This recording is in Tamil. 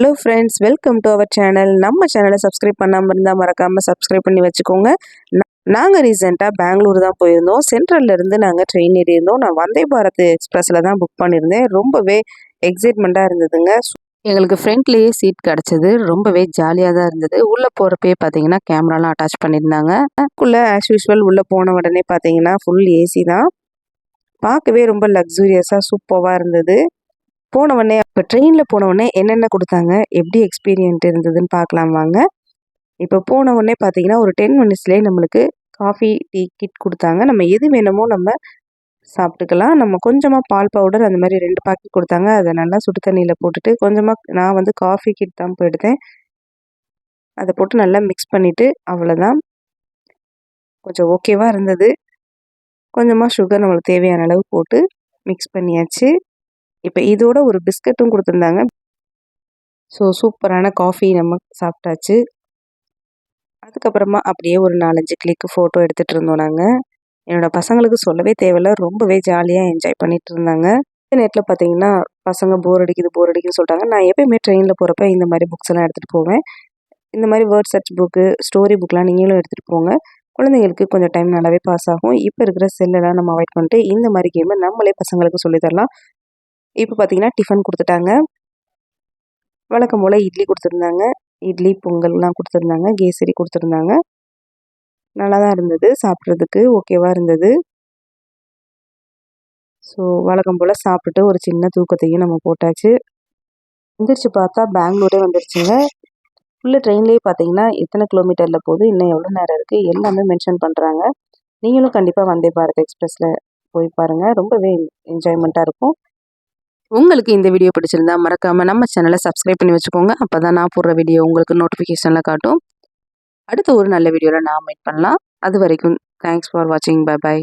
Hello friends welcome to our channel நம்ம சேனலை சப்ஸ்கிரைப் பண்ணாமல் இருந்தால் மறக்காமல் சப்ஸ்கிரைப் பண்ணி வச்சுக்கோங்க. நாங்கள் ரீசெண்டாக பெங்களூர் தான் போயிருந்தோம். சென்ட்ரல்லேருந்து நாங்கள் ட்ரெயின் ஏறியிருந்தோம். நான் வந்தே பாரத் எக்ஸ்பிரஸில் தான் புக் பண்ணியிருந்தேன். ரொம்பவே எக்ஸைட்மெண்ட்டாக இருந்ததுங்க. எங்களுக்கு ஃப்ரண்ட்லேயே சீட் கிடச்சிது. ரொம்பவே ஜாலியாக தான் இருந்தது. உள்ளே போகிறப்பே பார்த்தீங்கன்னா கேமராலாம் அட்டாச் பண்ணியிருந்தாங்க. உள்ளே ஆஸ் யூஸ்வல் உள்ளே போன உடனே பார்த்தீங்கன்னா ஃபுல் ஏசி தான். பார்க்கவே ரொம்ப லக்ஸூரியஸாக சூப்பராக இருந்தது. போனவொடனே இப்போ ட்ரெயினில் போனவொடனே என்னென்ன கொடுத்தாங்க? எப்படி எக்ஸ்பீரியன்ட் இருந்ததுன்னு பார்க்கலாம் வாங்க. இப்போ போனவொடனே பார்த்தீங்கன்னா ஒரு டென் மினிட்ஸ்லேயே நம்மளுக்கு காஃபி டீ கிட் கொடுத்தாங்க. நம்ம எது வேணுமோ நம்ம சாப்பிட்டுக்கலாம். நம்ம கொஞ்சமாக பால் பவுடர் அந்த மாதிரி ரெண்டு பாக்கெட் கொடுத்தாங்க. அதை நல்லா சுடு தண்ணியில் போட்டுட்டு கொஞ்சமாக நான் வந்து காஃபி கிட் தான் போயிடுதேன் அதை போட்டு நல்லா மிக்ஸ் பண்ணிவிட்டு அவ்வளோதான் கொஞ்சம் ஓகேவாக இருந்தது. கொஞ்சமாக சுகர் நம்மளுக்கு தேவையான அளவு போட்டு மிக்ஸ் பண்ணியாச்சு. இப்போ இதோட ஒரு பிஸ்கட்டும் கொடுத்துருந்தாங்க. ஸோ சூப்பரான காஃபி நம்ம சாப்பிட்டாச்சு. அதுக்கப்புறமா அப்படியே ஒரு நாலஞ்சு கிளிக்கு ஃபோட்டோ எடுத்துகிட்டு இருந்தோம் நாங்கள் என்னோடய பசங்களுக்கு சொல்லவே தேவையில்ல. ரொம்பவே ஜாலியாக என்ஜாய் பண்ணிகிட்டு இருந்தாங்க. நேரத்தில் பார்த்தீங்கன்னா பசங்க போர் அடிக்குது போர் அடிக்குதுன்னு சொல்லிட்டாங்க. நான் எப்பயுமே ட்ரெயினில் போகிறப்ப இந்த மாதிரி புக்ஸ் எல்லாம் எடுத்துகிட்டு போவேன். இந்த மாதிரி வேர்ட் சர்ச் புக்கு ஸ்டோரி புக்லாம் நீங்களும் எடுத்துகிட்டு போங்க. குழந்தைங்களுக்கு கொஞ்சம் டைம் நல்லாவே பாஸ் ஆகும். இப்போ இருக்கிற செல்லெல்லாம் நம்ம அவாய்ட் பண்ணிட்டு இந்த மாதிரி கேமை நம்மளே பசங்களுக்கு சொல்லித்தரலாம் இப்போ பார்த்தீங்கன்னா டிஃபன் கொடுத்துட்டாங்க. வழக்கம் போல் இட்லி கொடுத்துருந்தாங்க. இட்லி பொங்கல்லாம் கொடுத்துருந்தாங்க. கேசரி கொடுத்துருந்தாங்க. நல்லா தான் இருந்தது. சாப்பிட்றதுக்கு ஓகேவாக இருந்தது. ஸோ வழக்கம் போல் சாப்பிட்டுட்டு ஒரு சின்ன தூக்கத்தையும் நம்ம போட்டாச்சு. வந்துருச்சு பார்த்தா பெங்களூரே வந்துருச்சுங்க. ஃபுல்லு ட்ரெயின்லேயே பார்த்தீங்கன்னா எத்தனை கிலோமீட்டரில் போகுது இன்னும் எவ்வளோ நேரம் இருக்குது எல்லாமே மென்ஷன் பண்ணுறாங்க நீங்களும் கண்டிப்பாக வந்தே பாரத் எக்ஸ்பிரஸில் போய் பாருங்கள் ரொம்பவே என்ஜாய்மெண்ட்டாக இருக்கும். உங்களுக்கு இந்த வீடியோ பிடிச்சிருந்தா மறக்காமல் நம்ம சேனலை சப்ஸ்கிரைப் பண்ணி வச்சுக்கோங்க. அப்போ தான் நான் போடுற வீடியோ உங்களுக்கு நோட்டிஃபிகேஷனில் காட்டும். அடுத்த ஒரு நல்ல வீடியோவில் நான் மீட் பண்ணலாம். அது வரைக்கும் தேங்க்ஸ் ஃபார் வாட்சிங் பை பாய்